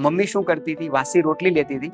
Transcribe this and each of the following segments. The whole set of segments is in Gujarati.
મમ્મી શું કરતી હતી? વાસી રોટલી લેતી હતી.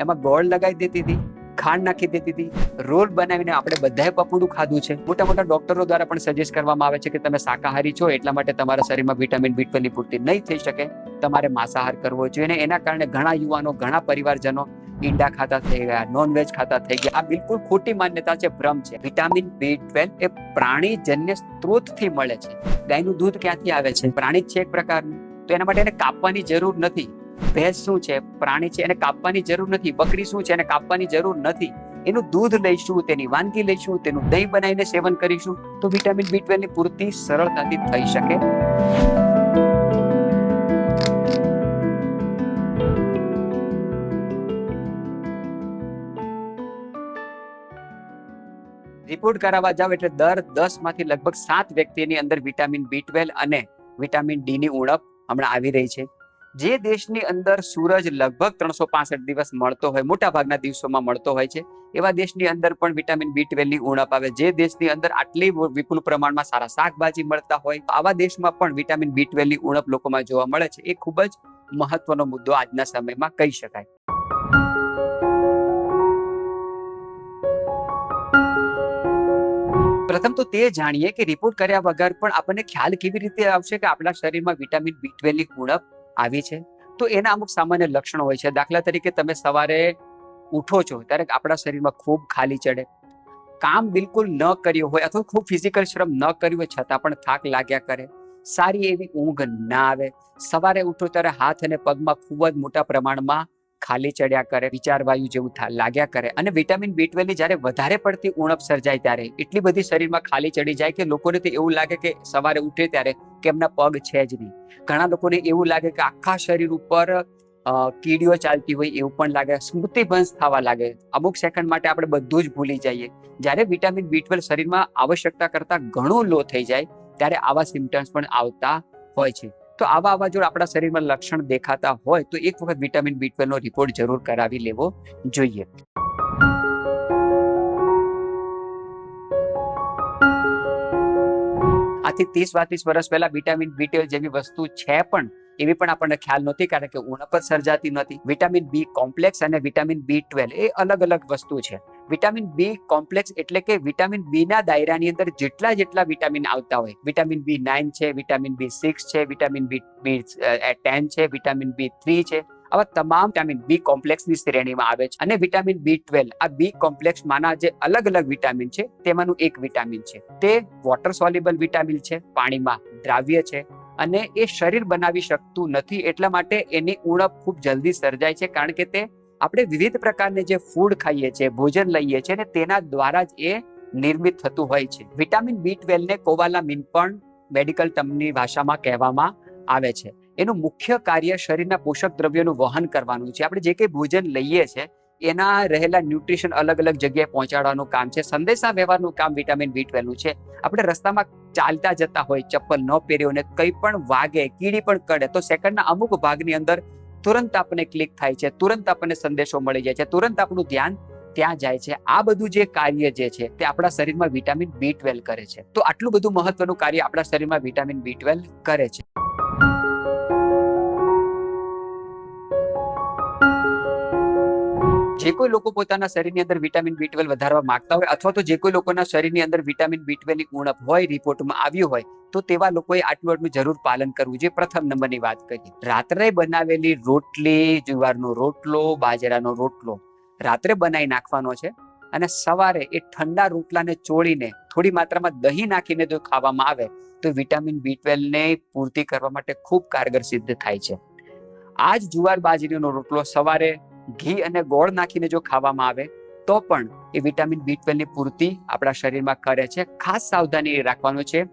એમાં ગોળ લગાવી દેતી હતી, ખાંડ નાખી દેતી હતી. રોલ બનાવીને આપણે બધાએ પપોડું ખાધું છે. મોટા મોટા ડોક્ટરો દ્વારા પણ સજેસ્ટ કરવામાં આવે છે કે તમે શાકાહારી છો, એટલા માટે તમારા શરીરમાં વિટામિન બી ટ્વેલ્વની પૂર્તિ નહીં થઈ શકે. તમારે માંસાહાર કરવો જોઈએ અને એના કારણે ઘણા યુવાનો, ઘણા પરિવારજનો ઈંડા ખાતા થઈ ગયા નોનવેજ ખાતા થઈ ગયા. આ બિલકુલ ખોટી માન્યતા છે, ભ્રમ છે. વિટામિન બી ટ્વેલ્વ એ પ્રાણીજન્ય સ્ત્રોતથી મળે છે. ગાયનું દૂધ ક્યાંથી આવે છે? પ્રાણી છે એક પ્રકારનું. તો એના માટે એને કાપવાની જરૂર નથી. ભેંસ શું છે? પ્રાણી છે, એને કાપવાની જરૂર નથી. બકરી શું છે, એને કાપવાની જરૂર નથી. એનું દૂધ લઈશું, તેની વાનગી લઈશું, તેનું દહીં બનાવીને સેવન કરીશું તો વિટામિન બી ટ્વેલ્વની પૂર્તિ સરળતાથી થઈ શકે. રિપોર્ટ કરાવવા જાવ એટલે દર દસમાંથી લગભગ સાત વ્યક્તિની અંદર વિટામિન બી ટ્વેલ્વ અને વિટામિન ડી ની ઉણપ હમણાં આવી રહી છે. જે દેશની અંદર સૂરજ લગભગ ત્રણસો પાસઠ દિવસ મળતો હોય મોટા ભાગના દિવસોમાં મળતો હોય છે. એવા દેશની અંદર પણ વિટામિન બી ટ્વેલ્વની ઉણપ આવે જે દેશની અંદર આટલી વિપુલ પ્રમાણમાં સારા શાકભાજી મળતા હોય આવા દેશમાં પણ વિટામિન બી ટ્વેલ્વની ઉણપ લોકોમાં જોવા મળે છે. એ ખૂબ જ મહત્વનો મુદ્દો આજના સમયમાં કહી શકાય. પ્રથમ તો તે જાણીએ કે રિપોર્ટ કર્યા વગર પણ આપણને ખ્યાલ કેવી રીતે આવશે કે આપણા શરીરમાં વિટામિન બી ટ્વેલ્વની ઉણપ આવી છે. તો એના અમુક સામાન્ય લક્ષણો હોય છે. દાખલા તરીકે તમે સવારે ઉઠો છો ત્યારે આપણા શરીરમાં ખૂબ ખાલી ચડે. કામ બિલકુલ ન કર્યું હોય અથવા ખૂબ ફિઝિકલ શ્રમ ન કર્યું હોય છતાં પણ થાક લાગ્યા કરે. સારી એવી ઊંઘ ના આવે. સવારે ઉઠો ત્યારે હાથ અને પગમાં ખૂબ જ મોટા પ્રમાણમાં ખાલી ચડ્યા કરે વિચાર વાયુ જેવું થા- લાગ્યા કરે. અને વિટામિન બી ટ્વેલ્વની જ્યારે વધારે પડતી ઉણપ સર્જાય ત્યારે એટલી બધી શરીરમાં ખાલી ચડી જાય કે લોકોને તો એવું લાગે કે સવારે ઉઠે ત્યારે કે એમના પગ છે જ નહીં. ઘણા લોકોને એવું લાગે કે આખા શરીર ઉપર કીડીઓ ચાલતી હોય એવું પણ લાગે સ્મૃતિભંશ થવા લાગે. અમુક સેકન્ડ માટે આપણે બધું જ ભૂલી જઈએ. જ્યારે વિટામિન બી ટ્વેલ્વ શરીરમાં આવશ્યકતા કરતા ઘણું લો થઈ જાય, ત્યારે આવા સિમ્ટમ્સ પણ આવતા હોય છે. તો આવા આવા જો આપણા શરીરમાં લક્ષણ દેખાતા હોય, તો એક વખત વિટામિન બી ટ્વેલ્વ નો રિપોર્ટ જરૂર કરાવી લેવો જોઈએ. આથી ત્રીસ પાંત્રીસ વર્ષ પહેલા વિટામિન બી ટ્વેલ્વ જેવી વસ્તુ છે પણ, એવી પણ આપણને ખ્યાલ નથી કારણ કે ઉણપ જ સર્જાતી નથી વિટામિન બી કોમ્પ્લેક્સ અને વિટામિન બી ટ્વેલ્વ એ અલગ અલગ વસ્તુ છે. વિટામિન બી કોમ્પ્લેક્સ એટલે કે વિટામિન બી ના દાયરાની અંદર જેટલા જેટલા વિટામિન આવતા હોય. વિટામિન બી નાઇન છે વિટામિન બી સિક્સ છે વિટામિન બી બી ટેન છે વિટામિન બી થ્રી છે. આવા તમામ વિટામિન બી કોમ્પ્લેક્સની શ્રેણીમાં આવે છે. અને વિટામિન બી ટ્વેલ્વ આ બી કોમ્પ્લેક્સ માના જે અલગ અલગ વિટામિન છે, તેમાંનું એક વિટામિન છે. તે વોટર સોલ્યુબલ વિટામિન છે, પાણીમાં દ્રાવ્ય છે. અને એ શરીર બનાવી શકતું નથી, એટલા માટે એની ઉણપ ખૂબ જલ્દી સર્જાય છે, કારણ કે તે આપણે વિવિધ પ્રકારને જે ફૂડ ખાઈએ છીએ, ભોજન લઈએ છીએ ને તેના દ્વારા જ એ નિર્મિત થતું હોય છે. વિટામિન બી ટ્વેલ્વ ને કોવાલામિન પણ મેડિકલ ટર્મની ભાષામાં કહેવામાં આવે છે. એનું મુખ્ય કાર્ય શરીરના પોષક દ્રવ્યોનું વહન કરવાનું છે. આપણે જે કંઈ ભોજન લઈએ છીએ એના રહેલા ન્યુટ્રિશન અલગ અલગ જગ્યાએ પહોંચાડવાનું કામ છે. સંદેશા વ્યવહારનું કામ વિટામિન બી ટ્વેલ્વનું છે. આપણે રસ્તામાં ચાલતા જતા હોય, ચપ્પલ ન પહેર્યો ને કંઈ પણ વાગે, કીડી પણ કડે, તો સેકન્ડના અમુક ભાગની અંદર તુરંત આપણને ક્લિક થાય છે, તુરંત આપણને સંદેશો મળી જાય છે, તુરંત આપણું ધ્યાન ત્યાં જાય છે. આ બધું જે કાર્ય જે છે તે આપણા શરીરમાં વિટામિન બી ટ્વેલ્વ કરે છે. તો આટલું બધું મહત્વનું કાર્ય આપણા શરીરમાં વિટામિન બી ટ્વેલ્વ કરે છે. જે કોઈ લોકો પોતાના શરીરની અંદર વિટામિન બી ટ્વેલ્વ વધારવા માંગતા હોય અથવા તો જે કોઈ લોકોના શરીરની અંદર વિટામિન બી ટ્વેલ્વની ઉણપ હોય રિપોર્ટમાં આવ્યું હોય, તો તેવા લોકોએ આટલું આટલું જરૂર પાલન કરવું જોઈએ. પ્રથમ નંબરની વાત કરીએ. રાત્રે બનાવેલી રોટલી, જુવારનો રોટલો, બાજરાનો રોટલો રાત્રે બનાવી નાખવાનો છે અને સવારે એ ઠંડા રોટલાને ચોળીને થોડી માત્રામાં દહીં નાખીને જો ખાવામાં આવે, તો વિટામિન બી ટ્વેલ્વ ને પૂર્તિ કરવા માટે ખૂબ કારગર સિદ્ધ થાય છે. આ જ જુવાર બાજરીનો રોટલો સવારે ઘી અને ગોળ નાખીને જો ખાવામાં આવે, તો પણ એ વિટામિન બી ટ્વેલ્વની પૂર્તિ આપણા શરીરમાં કરે છે. ખાસ સાવધાની રાખવાનું છે.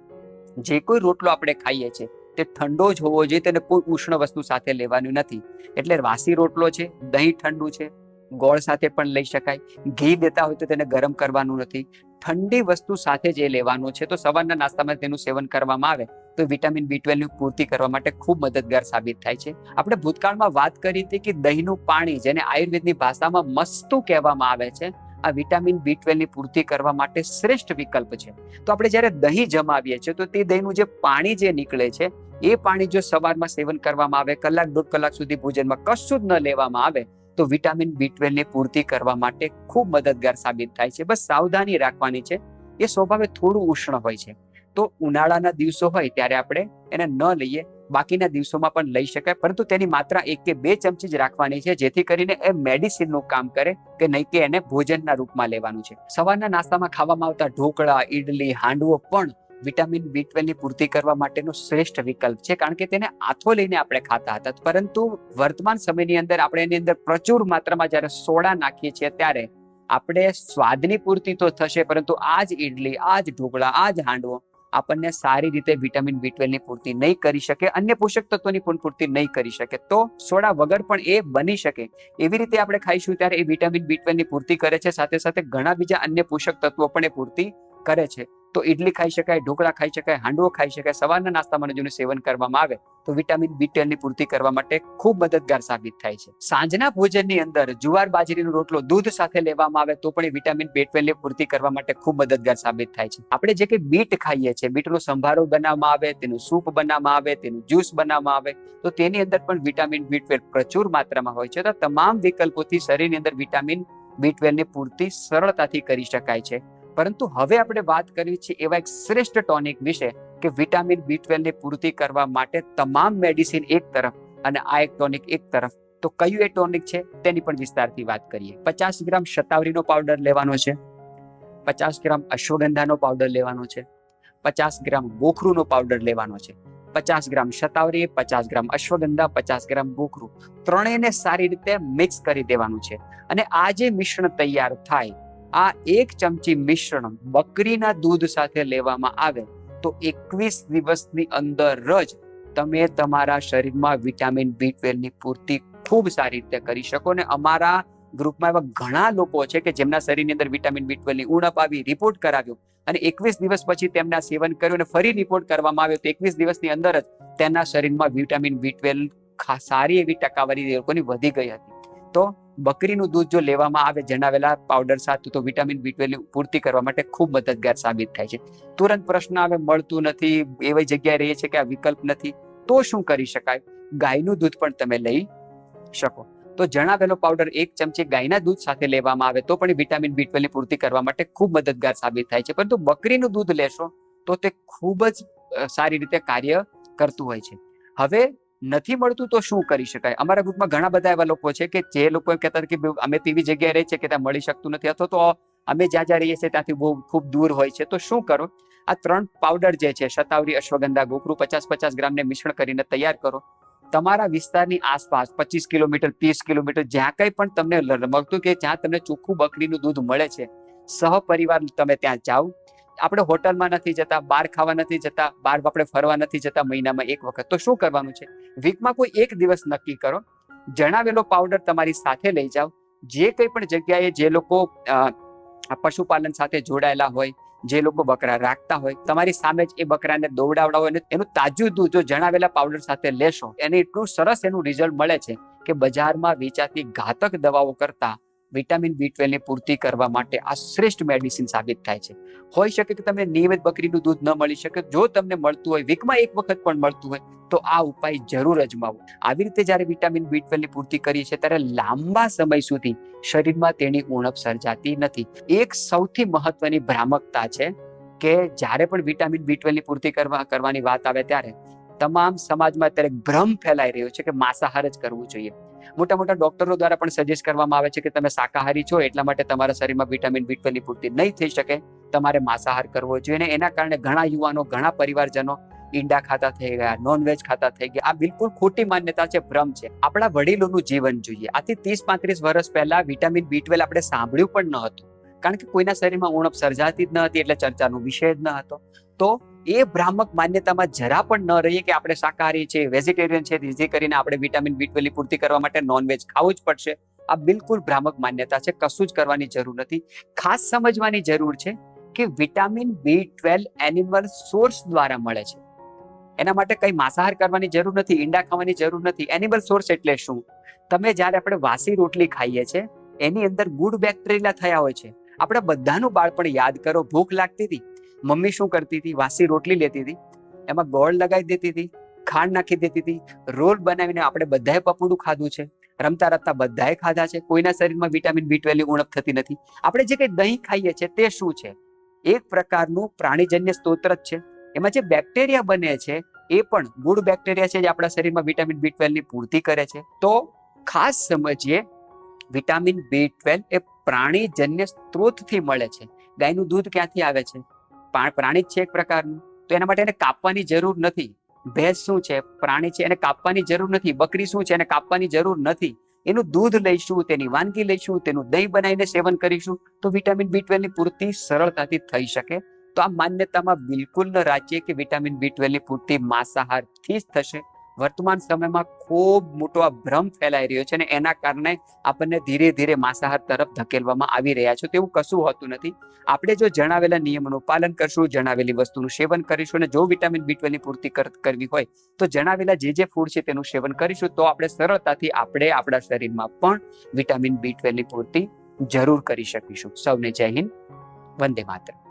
જે કોઈ રોટલો આપણે ખાઈએ છીએ, તે ઠંડો જ હોવો જોઈએ, તેને કોઈ ઉષ્ણ વસ્તુ સાથે લેવાનું નથી. એટલે વાસી રોટલો છે, દહીં ઠંડુ છે, ગોળ સાથે પણ લઈ શકાય. ઘી દેતા હોય તો તેને ગરમ કરવાનું નથી. ઠંડી વસ્તુ સાથે જ લેવાનું છે, તો સવારના નાસ્તામાં તેનું સેવન કરવામાં આવે. તો વિટામિન બી ટ્વેલ્વની પૂર્તિ કરવા માટે ખૂબ મદદગાર સાબિત થાય છે. આપણે ભૂતકાળમાં વાત કરી હતી કે દહીંનું પાણી જેને આયુર્વેદની ભાષામાં મસ્તું કહેવામાં આવે છે, આ વિટામિન બી ટ્વેલ્વની પૂર્તિ કરવા માટે શ્રેષ્ઠ વિકલ્પ છે. તો આપણે જ્યારે દહીં જમાવીએ છીએ, તો તે દહીંનું જે પાણી જે નીકળે છે, એ પાણી જો સવારમાં સેવન કરવામાં આવે, કલાક દોઢ કલાક સુધી ભોજનમાં કશું જ ન લેવામાં આવે, તો વિટામિન બી ટ્વેલ્વની પૂર્તિ કરવા માટે ખૂબ મદદગાર સાબિત થાય છે. બસ સાવધાની રાખવાની છે. એ સ્વભાવે થોડું ઉષ્ણ હોય છે. તો ઉનાળાના દિવસો હોય ત્યારે આપણે એને ન લઈએ. બાકીના દિવસોમાં પણ લઈ શકાય, પરંતુ તેની માત્રા એક કે બે ચમચી જ રાખવાની છે, જેથી કરીને એ મેડિસિનનું કામ કરે કે નહીં કે એને ભોજનના રૂપમાં લેવાનું છે. સવારના નાસ્તામાં ખાવામાં આવતા ઢોકળા, ઈડલી, હાંડવો પણ વિટામિન બી ટ્વેલ્વની પૂર્તિ કરવા માટેનો શ્રેષ્ઠ વિકલ્પ છે, કારણ કે તેને આથો લઈને આપણે ખાતા હતા. પરંતુ વર્તમાન સમયની અંદર આપણે એની અંદર પ્રચુર માત્રામાં જ્યારે સોડા નાખીએ છીએ ત્યારે આપણે સ્વાદની પૂર્તિ તો થશે, પરંતુ આ જ ઈડલી, આ જ ઢોકળા, આ જ હાંડવો આપણને સારી રીતે વિટામિન બી ની પૂર્તિ નહીં કરી શકે, અન્ય પોષક તત્વોની પણ પૂર્તિ નહીં કરી શકે. તો સોડા વગર પણ એ બની શકે. એવી રીતે આપણે ખાઈશું ત્યારે એ વિટામિન બી ની પૂર્તિ કરે છે, સાથે સાથે ઘણા બીજા અન્ય પોષક તત્વો પણ એ પૂર્તિ કરે છે. તો ઇડલી ખાઈ શકાય, ઢોકળા ખાઈ શકાય, હાંડવો ખાઈ શકાય, સવારના નાસ્તામાં જેનું સેવન કરવામાં આવે તો વિટામિન બી ની પૂર્તિ કરવા માટે ખૂબ મદદગાર સાબિત થાય છે. સાંજના ભોજનની અંદર જુવાર બાજરીનો રોટલો દૂધ સાથે લેવામાં આવે તો પણ વિટામિન બી ની પૂર્તિ કરવા માટે ખૂબ મદદગાર સાબિત થાય છે. આપણે જે કે બીટ ખાઈએ છીએ, બીટનો સંભારો બનાવવામાં આવે, તેનું સૂપ બનાવવામાં આવે, તેનું જ્યુસ બનાવવામાં આવે, તો તેની અંદર પણ વિટામિન બી પ્રચુર માત્રામાં હોય છે. તો તમામ વિકલ્પોથી શરીરની અંદર વિટામિન બી ની પૂર્તિ સરળતાથી કરી શકાય છે. પરંતુ હવે આપણે વાત કરવી છે એવા એક શ્રેષ્ઠ ટોનિક વિશે કે વિટામિન બી ની પૂર્તિ કરવા માટે તમામ મેડિસિન એક તરફ અને આ એક ટોનિક એક તરફ. તો કયું એ ટોનિક છે તેની પણ વિસ્તારથી વાત કરીએ. પચાસ ગ્રામ શતાવરીનો પાવડર લેવાનો છે. પચાસ ગ્રામ અશ્વગંધાનો પાવડર લેવાનો છે. પચાસ ગ્રામ બોખરૂનો પાવડર લેવાનો છે. પચાસ ગ્રામ શતાવરી, પચાસ ગ્રામ અશ્વગંધા, પચાસ ગ્રામ બોખરું ત્રણેયને સારી રીતે મિક્સ કરી દેવાનું છે. અને આ જે મિશ્રણ તૈયાર થાય આ એક ચમચી મિશ્રણ બકરીના દૂધ સાથે લેવામાં આવે, તો એકવીસ દિવસની અંદર જ તમે તમારા શરીરમાં વિટામિન બી ની પૂર્તિ ખૂબ સારી રીતે કરી શકો. ને અમારા ગ્રુપમાં એવા ઘણા લોકો છે કે જેમના શરીરની અંદર વિટામિન બી ટ્વેલ્વની ઉણપ આવી, રિપોર્ટ કરાવ્યો અને એકવીસ દિવસ પછી તેમના સેવન કર્યું અને ફરી રિપોર્ટ કરવામાં આવ્યો, તો એકવીસ દિવસની અંદર જ તેના શરીરમાં વિટામિન બી સારી એવી ટકાવારી એ લોકોની વધી ગઈ હતી. તો બકરીનું દૂધ જો લેવામાં આવે, જણાવેલા પાવડર સાથે, તો વિટામિન બી ટ્વેલ્વની પૂર્તિ કરવા માટે ખૂબ મદદગાર સાબિત થાય છે. તુરંત પ્રશ્ન આવે, મળતું નથી, એવી જગ્યાએ રહીએ છે કે આ વિકલ્પ નથી, તો શું કરી શકાય? ગાયનું દૂધ પણ તમે લઈ શકો. તો જણાવેલો પાવડર એક ચમચી ગાયના દૂધ સાથે લેવામાં આવે, તો પણ વિટામિન બી ટ્વેલ્વની પૂર્તિ કરવા માટે ખૂબ મદદગાર સાબિત થાય છે. પરંતુ બકરીનું દૂધ લેશો, તો તે ખૂબ જ સારી રીતે કાર્ય કરતું હોય છે. હવે નથી મળતું તો શું કરી શકાય? અમારા ગ્રુપમાં ઘણા બધા એવા લોકો છે કે જે લોકો કહેતા કે અમે તેવી જગ્યાએ રહીએ છીએ કે ત્યાં મળી શકતું નથી અથવા તો અમે જ્યાં જ્યાં રહીએ છીએ ત્યાંથી બહુ ખૂબ દૂર હોય છે. તો શું કરો? આ ત્રણ પાવડર જે છે, શતાવરી અશ્વગંધા ગોકરું પચાસ પચાસ ગ્રામને મિશ્રણ કરીને તૈયાર કરો. તમારા વિસ્તારની આસપાસ પચીસ કિલોમીટર, ત્રીસ કિલોમીટર જ્યાં કંઈ પણ તમને મળતું કે જ્યાં તમને ચોખ્ખું બકરીનું દૂધ મળે છે, સહપરિવાર તમે ત્યાં જાઓ. આપણે હોટલમાં નથી જતા, બહાર ખાવા નથી જતા, બહાર આપણે ફરવા નથી જતા મહિનામાં એક વખત. તો શું કરવાનું છે? વીકમાં કોઈ એક દિવસ નક્કી કરો. જણાવેલો પાવડર તમારી સાથે લઈ જાઓ. જે કંઈ પણ જગ્યાએ જે લોકો પશુપાલન સાથે જોડાયેલા હોય, જે લોકો બકરા રાખતા હોય, તમારી સામે જ એ બકરાને દોવડાવડાવો અને એનું તાજું દૂધ જો જણાવેલા પાવડર સાથે લેશો, એને એટલું સરસ એનું રિઝલ્ટ મળે છે કે બજારમાં વેચાતી ઘાતક દવાઓ કરતા વિટામિન બી ની પૂર્તિ કરવા માટે આ શ્રેષ્ઠ મેડિસિન સાબિત થાય છે. હોઈ શકે કે તમને નિયમિત બકરીનું દૂધ ન મળી શકે, જો તમને મળતું હોય, વીકમાં એક વખત પણ મળતું હોય, તો આ ઉપાય જરૂર અજમાવો. આવી રીતે જ્યારે વિટામિન બી ની પૂર્તિ કરી છે ત્યારે લાંબા સમય સુધી શરીરમાં તેની ઉણપ સર્જાતી નથી. એક સૌથી મહત્વની ભ્રામકતા છે કે જ્યારે પણ વિટામિન બી ની પૂર્તિ કરવા, કરવાની વાત આવે ત્યારે તમામ સમાજમાં અત્યારે ભ્રમ ફેલાઈ રહ્યો છે કે માંસાહાર જ કરવું જોઈએ. મોટા મોટા ડોક્ટરો દ્વારા પણ સજેસ્ટ કરવામાં આવે છે કે તમે શાકાહારી છો, એટલા માટે તમારા શરીરમાં વિટામિન બી ટ્વેલ્વની પૂર્તિ નહીં થઈ શકે. તમારે માંસાહાર કરવો જોઈએ અને એના કારણે ઘણા યુવાનો, ઘણા પરિવારજનો ઈંડા ખાતા થઈ ગયા નોનવેજ ખાતા થઈ ગયા. આ બિલકુલ ખોટી માન્યતા છે, ભ્રમ છે. આપણા વડીલોનું જીવન જોઈએ. આથી ત્રીસ પાંત્રીસ વર્ષ પહેલા વિટામિન બી ટ્વેલ્વ આપણે સાંભળ્યું પણ ન હતું કારણ કે કોઈના શરીરમાં ઉણપ સર્જાતી જ ન હતી, એટલે ચર્ચાનો વિષય જ ન હતો. તો એ ભ્રામક માન્યતામાં જરા પણ ન રહીએ કે આપણે શાકાહારી છે વેજીટેરિયન છે જે કરીને આપણે વિટામિન બી ટ્વેલ્વ પૂર્તિ કરવા માટે નોનવેજ ખાવું જ પડશે. આ બિલકુલ ભ્રામક માન્યતા છે, કશું જ કરવાની જરૂર નથી. ખાસ સમજવાની જરૂર છે કે vitamin B twelve animal source દ્વારા મળે છે. એના માટે કઈ માંસાહાર કરવાની જરૂર નથી, ઈંડા ખાવાની જરૂર નથી. એનિમલ સોર્સ એટલે શું? તમે જ્યારે આપણે વાસી રોટલી ખાઈએ છીએ એની અંદર ગુડ બેક્ટેરિયા થયા હોય છે. આપણે બધાનું બાળપણ યાદ કરો, ભૂખ લાગતી હતી. મમ્મી શું કરતી હતી? વાસી રોટલી લેતી હતી. એમાં ગોળ લગાવી દેતી હતી, ખાંડ નાખી દેતી હતી. રોલ બનાવીને આપણે બધાએ પપોડું ખાધું છે. રમતા રમતા બધાએ ખાધા છે. કોઈના શરીરમાં વિટામિન બી ટ્વેલ્વની ઉણપ થતી નથી. આપણે જે કંઈ દહીં ખાઈએ છીએ તે શું છે? એક પ્રકારનું પ્રાણીજન્ય સ્તોત્ર જ છે. એમાં જે બેક્ટેરિયા બને છે, એ પણ ગુડ બેક્ટેરિયા છે જે આપણા શરીરમાં વિટામિન બી ટ્વેલ્વની પૂર્તિ કરે છે. તો ખાસ સમજીએ વિટામિન બી ટ્વેલ્વ એ પ્રાણીજન્ય સ્ત્રોતથી મળે છે. ગાયનું દૂધ ક્યાંથી આવે છે? પ્રાણી જ છે એક પ્રકારનું. તો એના માટે એને કાપવાની જરૂર નથી. ભેંસ શું છે? પ્રાણી છે, એને કાપવાની જરૂર નથી. બકરી શું છે, એને કાપવાની જરૂર નથી. એનું દૂધ લઈશું, તેની વાનગી લઈશું, તેનું દહીં બનાવીને સેવન કરીશું, તો વિટામિન બી ટ્વેલ્વની પૂર્તિ સરળતાથી થઈ શકે. તો આ માન્યતામાં બિલકુલ ન રાજ્ય કે વિટામિન બી ટ્વેલ્વની પૂર્તિ માંસાહારથી જ થશે. વર્તમાન સમયમાં ખૂબ મોટો આ ભ્રમ ફેલાઈ રહ્યો છે અને એના કારણે આપણને ધીરે ધીરે માંસાહાર તરફ ધકેલવામાં આવી રહ્યા છે. તેવું કશું હોતું નથી. આપણે જો જણાવેલા નિયમોનું પાલન કરશું, જણાવેલી વસ્તુનું સેવન કરીશું અને જો વિટામિન બી ટ્વેલ્વની પૂર્તિ કરવી હોય તો જણાવેલા જે જે ફૂડ છે તેનું સેવન કરીશું તો આપણે સરળતાથી આપણે આપણા શરીરમાં પણ વિટામિન બી ટ્વેલ્વની પૂર્તિ જરૂર કરી શકીશું. સૌને જય હિન્દ. વંદે માતરમ.